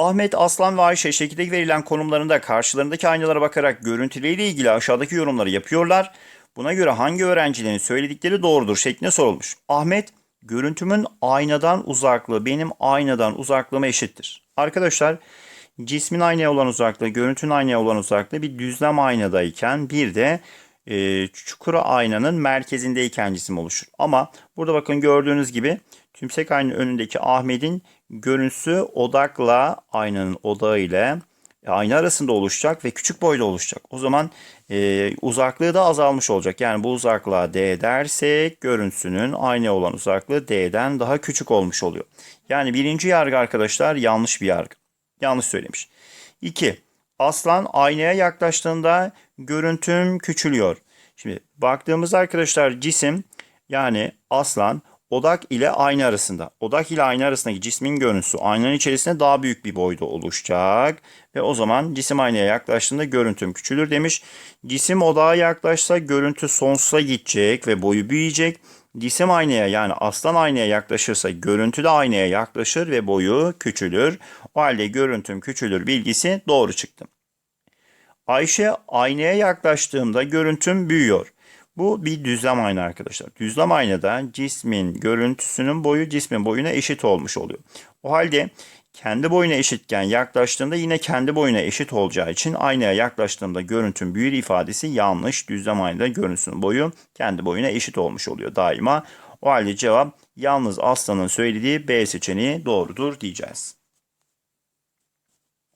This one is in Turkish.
Ahmet, Aslan ve Ayşe şekildeki verilen konumlarında karşılarındaki aynalara bakarak görüntüleriyle ilgili aşağıdaki yorumları yapıyorlar. Buna göre hangi öğrencilerin söyledikleri doğrudur şeklinde sorulmuş. Ahmet, görüntümün aynadan uzaklığı benim aynadan uzaklığıma eşittir. Arkadaşlar, cismin aynaya olan uzaklığı, görüntünün aynaya olan uzaklığı bir düzlem aynadayken bir de e, çukura aynanın merkezindeyken cisim oluşur. Ama burada bakın gördüğünüz gibi tümsek aynanın önündeki Ahmet'in görüntüsü odakla aynanın odağı ile ayna arasında oluşacak ve küçük boyda oluşacak. O zaman e, uzaklığı da azalmış olacak. Yani bu uzaklığa D dersek görüntüsünün aynaya olan uzaklığı D'den daha küçük olmuş oluyor. Yani birinci yargı arkadaşlar yanlış bir yargı. Yanlış söylemiş. 2. Aslan aynaya yaklaştığında görüntüm küçülüyor. Şimdi baktığımızda arkadaşlar cisim yani aslan odak ile ayna arasında. Odak ile ayna arasındaki cismin görüntüsü aynanın içerisinde daha büyük bir boyda oluşacak. Ve o zaman cisim aynaya yaklaştığında görüntüm küçülür demiş. Cisim odağa yaklaşsa görüntü sonsuza gidecek ve boyu büyüyecek. Cisim aynaya yani aslan aynaya yaklaşırsa görüntü de aynaya yaklaşır ve boyu küçülür. O halde görüntüm küçülür bilgisi doğru çıktı. Ayşe aynaya yaklaştığımda görüntüm büyüyor. Bu bir düzlem ayna arkadaşlar. Düzlem aynada cismin görüntüsünün boyu cismin boyuna eşit olmuş oluyor. O halde kendi boyuna eşitken yaklaştığında yine kendi boyuna eşit olacağı için aynaya yaklaştığımda görüntüm büyür ifadesi yanlış. Düzlem aynada görüntüsünün boyu kendi boyuna eşit olmuş oluyor daima. O halde cevap yalnız aslanın söylediği B seçeneği doğrudur diyeceğiz.